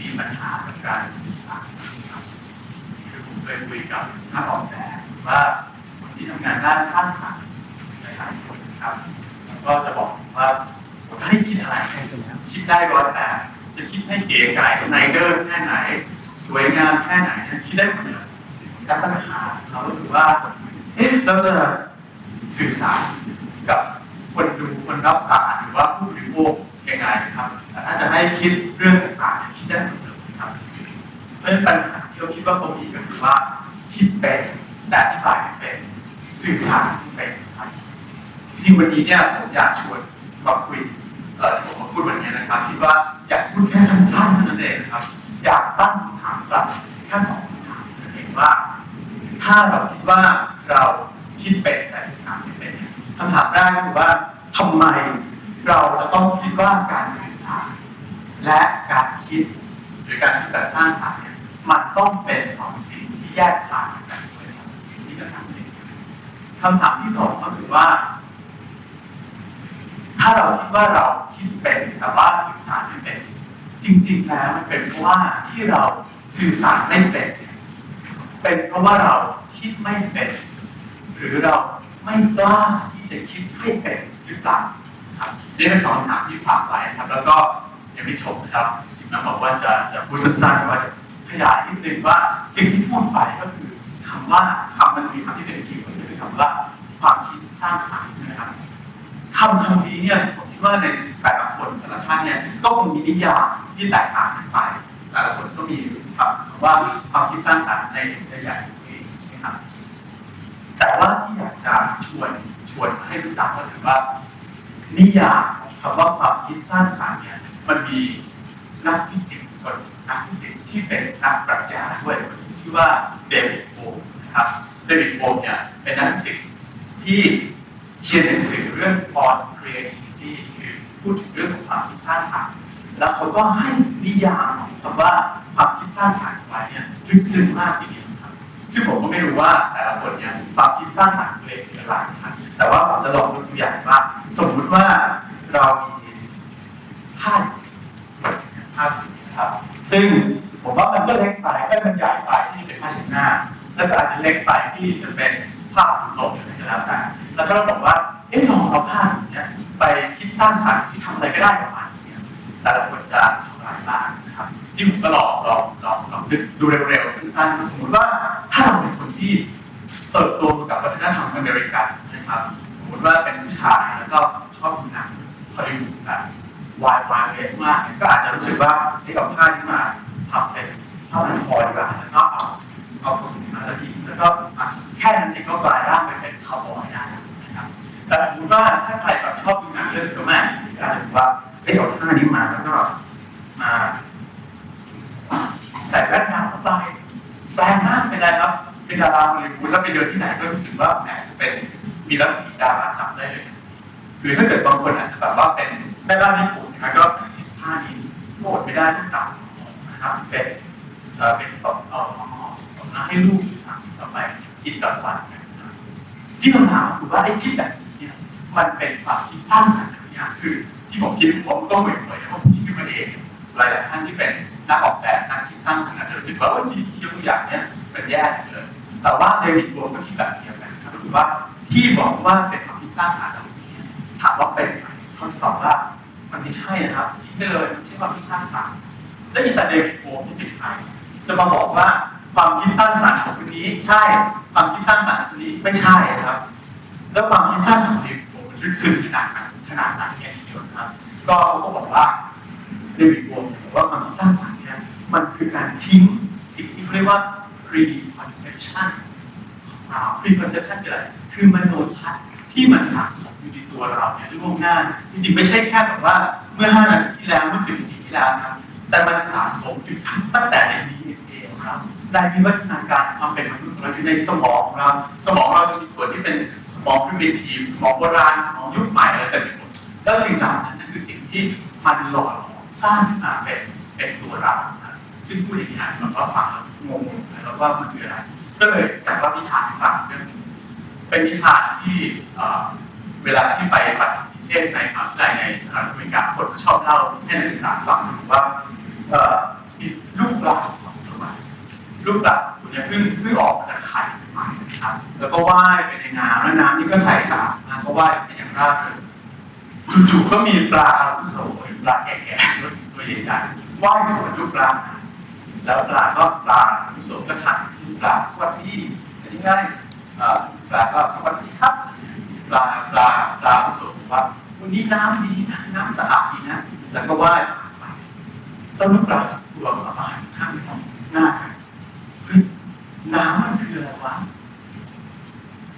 มีปัญหากับการสื่อสารครับคือผมเคยคุยกับนักออกแบบว่าคนที่ทำงานด้านสร้างสรรค์หลายๆคนครับก็จะบอกว่าผมให้คิดอะไรคิดได้ร้อยแต่จะคิดให้เก๋ไก่สไนเดอร์แค่ไหน สวยงามแค่ไหนคิดได้หมดเลยแต่ปัญหาเขาก็คือว่าเอ๊ะเราจะสื่อสารกับคนดูคนรับสารหรือว่าผู้บริโภค ยังไงครับ แต่ถ้าจะให้คิดเรื่องต่างๆคิดได้หมดเลยครับเพราะฉะนั้นปัญหาที่เราคิดว่าเขามีก็คือว่า คิดเป็นแต่อธิบายไม่เป็นสื่อสารไม่เป็นครับที่วันนี้เนี่ยผมอยากชวนมาคุยเอ่อที่ผมมาพูดวันนี้นะครับคิดว่าอยากพูดแค่สั้นๆเท่านั้นเองนะครับ อยากตั้งคำถามกลับแค่สองคำถามเท่านั้นเองว่า ถ้าเราคิดว่าเราคิดเป็นแต่สื่อสารไม่เป็นคำถามแรกก็คือว่าทำไม เราจะต้องคิดว่าการสื่อสารและการคิดหรือการคิดแบบสร้างสรรค์เนี่ยมันต้องเป็นสองสิ่งที่แยกขาดจากกันเลยครับนี่คำถามหนึ่งคำถามที่สองก็คือว่า ถ้าเราคิดว่าเราคิดเป็นแต่ว่าสื่อสารไม่เป็น จริง ๆ แล้วมันเป็นเพราะว่าที่เราสื่อสารไม่เป็น เป็นเพราะว่าเราคิดไม่เป็น หรือเราไม่กล้าที่จะคิดให้เป็นหรือเปล่า ครับนี่เป็นสองคำถามที่ฝากไว้นะครับ แล้วก็ยังไม่จบนะครับทีมงานบอกว่าจะจะพูดสั้นๆว่าขยายนิดนึงว่าสิ่งที่พูดไปก็คือคำว่าคำมันมีคำที่เป็นคีย์เวิร์ดคือคำว่าความคิดสร้างสรรค์นะครับคำคำนี้เนี่ยผมคิดว่าในแต่ละคนแต่ละท่านเนี่ยก็คงมีนิยามที่แตกต่างกันไป แต่ละคนก็มีคำว่าความคิดสร้างสรรค์ในในอย่างตัวเองใช่ไหมครับแต่ว่าที่อยากจะชวนชวนให้รู้จักก็คือว่า นิยามของคำว่าความคิดสร้างสรรค์เนี่ยมันมีนักฟิสิกส์คนนักฟิสิกส์ที่เป็นนักปรัชญาด้วยชื่อว่าเดวิดโบมนะครับเดวิดโบมเนี่ยเป็นนักฟิสิกส์ที่เขียนหนังสือเรื่อง on creativity คือพูดถึงเรื่องของความคิดสร้างสรรค์แล้วเขาก็ให้นิยามของคำว่าความคิดสร้างสรรค์ไว้เนี่ยลึกซึ้งมากทีเดียวครับ ซึ่งผมก็ไม่รู้ว่าแต่ละคนเนี่ยความคิดสร้างสรรค์ตัวเองคืออะไรนะครับแต่ว่าผมจะลองยกตัวอย่างว่า สมมุติว่าเรามีผ้าผ้านะครับ ซึ่งผมว่ามันก็เล็กไปก็มันใหญ่ไปที่จะเป็นผ้าเช็ดหน้า แล้วก็อาจจะเล็กไปที่จะเป็นผ้าผืนหลบอะไรก็แล้วแต่แล้วก็เราบอกว่าเอ๊ะลองเอาผ้าผืนเนี้ยไปคิดสร้างสรรค์ที่ทำอะไรก็ได้กับมันเนี่ยแต่ละคนจะทำอะไรบ้างนะครับที่ผมก็ลองลองลองลองนึกดูเร็วๆสั้นๆสมมติว่า ถ้าเราเป็นคนที่เติบโตมากับวัฒนธรรมอเมริกันใช่ไหมครับสมมติว่าเป็นผู้ชายแล้วก็ชอบดูหนังฮอลลีวูดแบบวายวายเอสมากก็อาจจะรู้สึกว่าที่เอาผ้าที่มาทำเป็นผ้าพันคอดีกว่าแล้วก็เอาเอาคนมาแล้วดีแล้วก็แค่นั้นเองก็กลายร่างไปเป็นคาวบอยได้นะครับแต่สมมติว่าถ้าใครแบบชอบดูหนังเรื่องตัวแม่ก็อาจจะบอกว่าเอ้เอาท่านี้มา ใส่แว่นดำเข้าไปแปลงหน้าเป็นอะไรครับ เป็น ดาราฮอลลีวูดแล้วไปเดินที่ไหนก็รู้สึกว่าแหมจะเป็นมีรัศมีดาราจับได้เลยหรือถ้าเกิดบางคนอาจจะแบบว่าเป็นแม่บ้านญี่ปุ่นนะครับก็ท่านี้โกรธไม่ได้ต้องจับนะครับเป็นเป็นตบเอาตบหน้าให้ลูกอีสั่งต่อไปกินกลางวันที่คำถามคือว่าไอ้คิดแบบนี้เนี่ยมันเป็นความคิดสร้างสรรค์หรือยังคือ ที่ผมคิดผมก็เหมือนเหมือนว่าผมคิดขึ้นมาเองหลายท่านที่เป็นนักออกแบบนักคิดสร้างสรรค์อาจจะรู้สึกว่าว่าที่ที่ยกตัวอย่างเนี้ยมันแย่จังเลย แต่ว่าเดวิดโบมก็คิดแบบเดียวกันครับคือว่าที่บอกว่าเป็นความคิดสร้างสรรค์เหล่านี้ถามว่าเป็นไหมเขาตอบว่ามันไม่ใช่นะครับคิดไม่เลยมันไม่ใช่ความคิดสร้างสรรค์และอีแต่เดวิดโบมที่เป็นใครจะมาบอกว่าความคิดสร้างสรรค์ของคนนี้ใช่ ความคิดสร้างสรรค์ของคนนี้ไม่ใช่นะครับ แล้วความคิดสร้างสรรค์ของเดวิดโบมมันลึกซึ้งขนาดไหนขนาดไหนเนี่ยเชียวนะครับ ก็เขาก็บอกว่าเดวิดวงบอกว่าความคิดสร้างสรรค์เนี่ยมันคือการทิ้งสิ่งที่เรียกว่า preconception ของเรา preconception คืออะไรคือมโนทัศน์ที่มันสะสมอยู่ในตัวเราเนี่ยล่วงหน้า จริงๆไม่ใช่แค่แบบว่าเมื่อ5นาทีที่แล้วเมื่อ10นาทีที่แล้วนะแต่มันสะสมอยู่ตั้งแต่ใน DNA ของเราในวิวัฒนาการความเป็นมนุษย์ของเราอยู่ในสมองของเราสมองเราจะมีส่วนที่เป็นสมอง primitive สมองโบราณสมองยุคใหม่อะไรแต่างๆแล้วสิ่งเหล่านั้นนั่นคือสิ่งที่มันหล่อหลอมสร้างขึ้นมาเป็นเป็นตัวเราครับซึ่งพูดอย่างนี้อาจจะฟังแล้วงงแล้วว่ามันคืออะไร ก็เลยอยากเล่านิทานฟังเรื่องเป็นนิทานที่เวลาที่ไปปัจจิเทศในมหาวิทยาลัยในสหรัฐอเมริกาคนก็ชอบเล่าให้นักศึกษาฟังว่าลูกปลาสองตัวลูกปลาสองตัวเนี้เพิ่งเพิ่งออกมาจากไข่ใหม่นะครับ แล้วก็ว่ายไปในน้ำแล้วน้ำนี่ก็ใสสะอาดมากก็ว่ายไปอย่างราบรื่นจู่ๆก็มีปลาอาวุโสปลาแก่ๆตัวใหญ่ๆว่ายสวนลูกปลา แล้วปลาก็ปลาอาวุโสก็ทักปลาสวัสดีอันนี้ง่ายเอ่อปลาก็สวัสดีครับปลาปลาปลาผสมว่าวันนี้น้ำดีนะน้ำสะอาดดีนะ แล้วก็ว่ายเจ้าลูกปลาสักตัวก็มาหันข้างมองหน้านเฮ้ยน้ำมันคืออะไรวะ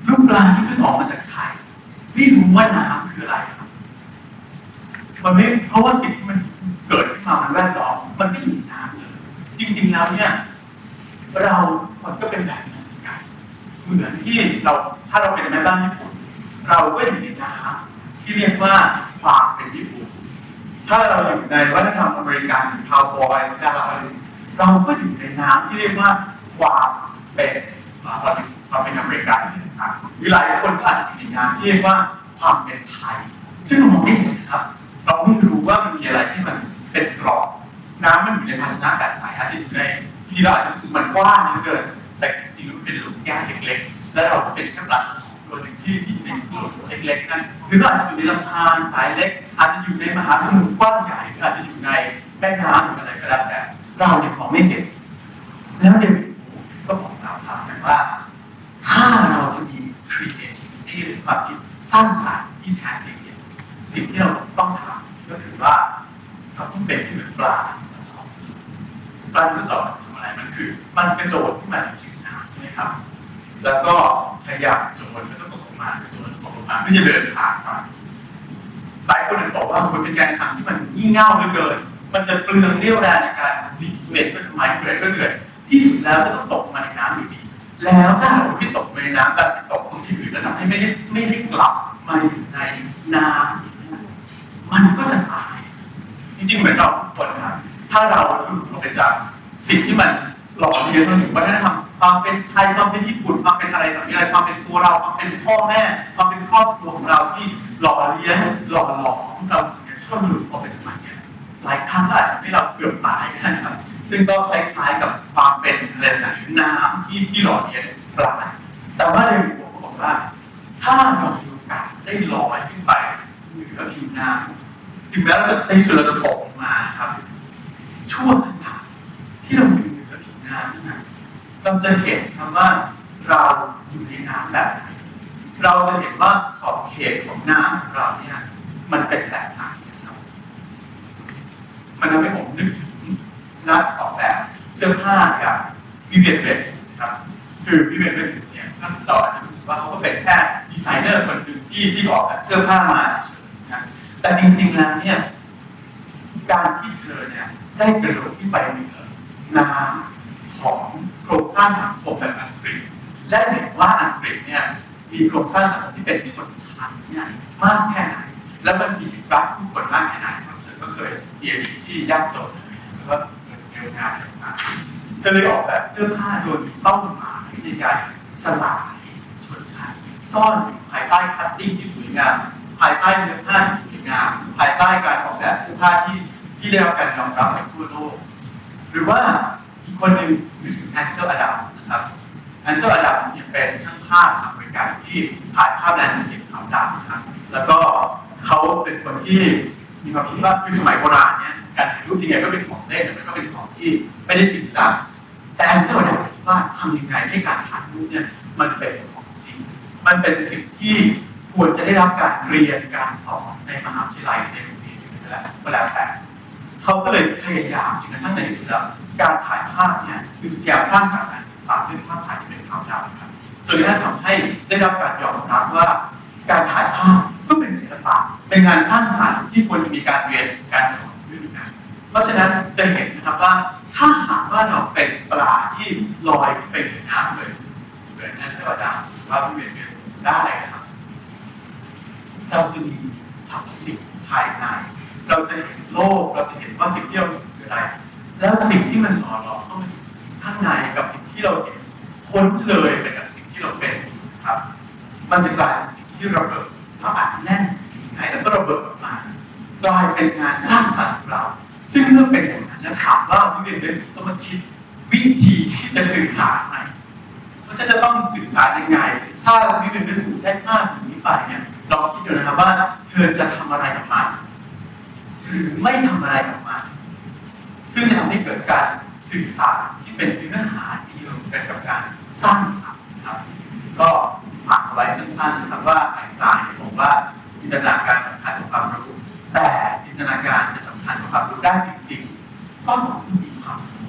ลูกปลาที่เพิ่งออกมาจากไข่ไม่รู้ว่าน้ำคืออะไรครับมันไม่เพราะว่าสิ่งที่มันเกิดขึ้นมามันแวดล้อมมันไม่ ริงๆแล้วเนี่ยเรามันก็เป็นแบบนั้นเหมือนที่เราถ้าเราเป็นแม่บ้านญี่ปุ่น เราก็อยู่ในน้ำที่เรียกว่าความเป็นญี่ปุ่น ถ้าเราอยู่ในวัฒนธรรมอเมริกันคาวบอยดาราอะไรเราก็อยู่ในน้ำที่เรียกว่าความเป็นอ่าเราเป็นความเป็นอเมริกันนะครับมีหลายคนก็อาจจะอยู่ในน้ำที่เรียกว่าความเป็นไทย ซึ่งมองไม่เห็นครับ เราไม่รู้ว่ามันมีอะไรที่มันเป็นกรอบ น้ำมันอยู่ในภาชนะแบบไหนอาจจะอยู่ในที่เราอาจจะรู้สึกมันกว้างเหลือเกินแต่จริงๆมันเป็นหลุมแก้วเล็กๆ และเราก็เป็นแค่ปลาของตัวหนึ่งที่ที่ในหลุมเล็กๆนั้นหรือเราอาจจะอยู่ในลำธารสายเล็ก อาจจะอยู่ในมหาสมุทรกว้างใหญ่หรืออาจจะอยู่ในแม่น้ำหรืออะไรก็แล้วแต่เราเนี่ยมองไม่เห็นแล้วเดวิดก็บอกเราครับว่า ถ้าเราจะมี creativity หรือความคิดสร้างสรรค์ที่แท้จริงเนี่ยสิ่งที่เราต้องทำก็คือว่าเราต้องเป็นเหมือนปลาที่มันจอด ปลาที่มันจอดทำอะไรมันคือ มันกระโจนขึ้นมาจากผิวน้ำใช่ไหมครับ แล้วก็พยายามโจนแล้วก็ตกลงมาโจนแล้วก็ตกลงมาเพื่อจะเดินทางไปหลายคนอาจจะบอกว่ามันเป็นการทำที่มันงี่เง่าเหลือเกิน มันจะเปลืองเรี่ยวแรงในการดีเม็ดก็ทำไมเกิดก็เกิดที่สุดแล้วก็ต้องตกมาในน้ำอยู่ดี แล้วถ้าเราที่ตกในน้ำแบบตกตรงที่อื่นแล้วทำให้ไม่ได้ไม่ได้กลับมาอยู่ในน้ำมันก็จะตาย จริงๆเหมือนเราทุกคนนะครับ ถ้าเราหลุดออกไปจากสิ่งที่มันหล่อเลี้ยงเราอยู่วัฒนธรรมความเป็นไทยความเป็นญี่ปุ่นความเป็นอะไรต่างๆอะไรความเป็นตัวเราความเป็นพ่อแม่ความเป็นครอบครัวของเราที่หล่อเลี้ยงหล่อหลอมเราเนี่ยถ้าเราหลุดออกไปจากมันเนี่ยหลายครั้งอาจจะทำให้เราเกือบตายนะครับ ซึ่งก็คล้ายๆกับความเป็นอะไรต่างๆน้ำที่ที่หล่อเลี้ยงปลาแต่ว่าในหัวเขาบอกว่า ถ้าเรามีโอกาสได้ลอยขึ้นไปเหนือผิวน้ำถึงแม้เราจะในที่สุดเราจะตก ช่วงขณะที่เราอยู่เหนือผิวน้ำนั่นนะเราจะเห็นครับว่าเราอยู่ในน้ำแบบไหนเราจะเห็นว่าขอบเขตของน้ำของเราเนี่ยมันเป็นแบบไหนนะครับมันทำให้ผมนึกถึงนักออกแบบเสื้อผ้ากับวิเวียนเวสนะครับคือวิเวียนเวสเนี่ยท่านเราอาจจะรู้สึกว่าเขาก็เป็นแค่ดีไซเนอร์คนหนึ่งที่ที่ออกแบบเสื้อผ้ามาเฉยๆนะแต่จริงๆแล้วเนี่ยการที่เธอเนี่ย ได้กระโดดขึ้นไปเหนือน้ำของโครงสร้างสังคมแบบอังกฤษและเห็นว่าอังกฤษเนี่ยมีโครงสร้างสังคมที่เป็นชนชั้นเนี่ยมากแค่ไหน แล้วมันมีรัฐผู้คนมากแค่ไหนเราะเธอก็เคยเรียนอยู่ที่ยากจนแล้วก็เกิดเกี่ยวงานต่างๆเธอเลยออกแบบเสื้อผ้าโดยมีเป้าหมายในการสลายชนชั้นซ่อนอยู่ภายใต้คัตติ้งที่สวยงาม ภายใต้เนื้อผ้าที่สวยงาม ภายใต้การออกแบบเสื้อผ้าที่ ที่ได้รับการยอมรับในทั่วโลก หรือว่าอีกคนหนึ่งนึกถึงแอนเซลอดัมนะครับแอนเซลอดัมส์เนี่ยเป็นช่างภาพชาวอเมริกันที่ถ่ายภาพแลนด์สเคปขาวดำนะครับแล้วก็เขาเป็นคนที่มีความคิดว่าคือสมัยโบราณเนี่ยการถ่ายรูปยังไงก็เป็นของเล่นมันก็เป็นของที่ไม่ได้จริงจังแต่แอนเซลอดัมคิดว่าทำยังไงให้การถ่ายรูปเนี่ยมันเป็นของจริง มันเป็นสิ่งที่ควรจะได้รับการเรียนการสอนในมหาวิทยาลัยในโรงเรียนก็แล้วก็แล้วแต่ เขาก็เลยพยายามจนกระทั่งในที่สุดแล้วการถ่ายภาพเนี่ยคือพยายามสร้างสรรค์งานศิลปะด้วยภาพถ่ายที่เป็นขาวดำครับจนกระทั่งทำให้ได้รับการยอมรับว่า การถ่ายภาพก็เป็นศิลปะเป็นงานสร้างสรรค์ที่ควรจะมีการเรียนการสอนด้วยนะเพราะฉะนั้นจะเห็นนะครับว่าถ้าหากว่าเราเป็นปลาที่ลอยขึ้นไปเหนือน้ำเลยเหมือนนันเซวดาหรือว่าพี่เวนเวสได้นะครับเราจะมีสรรพสิ่งภายใน เราจะเห็นโลกเราจะเห็นว่าสิ่งที่เราเห็นคืออะไร แล้วสิ่งที่มันหล่อหลอมเข้ามาอยู่ข้างในกับสิ่งที่เราเห็นพ้นเลยไปจากสิ่งที่เราเป็นครับ มันจะกลายเป็นสิ่งที่ระเบิดแล้วอัดแน่นอยู่ในยังไงแล้วก็ระเบิดออกมากลายเป็นงานสร้างสรรค์ของเรา ซึ่งเมื่อเป็นอย่างนั้นแล้วถามว่าวิเวียนเดสต้องมาคิดวิธีที่จะสื่อสารไหมว่าจะต้องสื่อสารยังไง ถ้าวิเวียนเดสได้ภาพอย่างนี้ไปเนี่ยลองคิดดูนะครับว่าเธอจะทำอะไรกับมัน ไม่ทำอะไรกับมันซึ่งจะทำให้เกิดการสื่อสารที่เป็นเนื้อหาเดียวกันกับการสร้างสรรค์นะครับ ก็ฝากเอาไว้สั้นๆนะครับว่าไอน์สไตน์บอกว่าจินตนาการสำคัญกว่าความรู้ แต่จินตนาการจะสำคัญกว่าความรู้ได้จริง ๆ ก็ต้องมีความรู้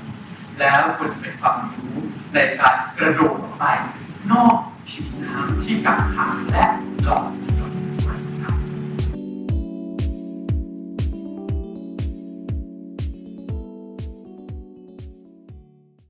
แล้วควรจะเป็นความรู้ในการกระโดดออกไป นอกผิวน้ำที่กักขังและหลอก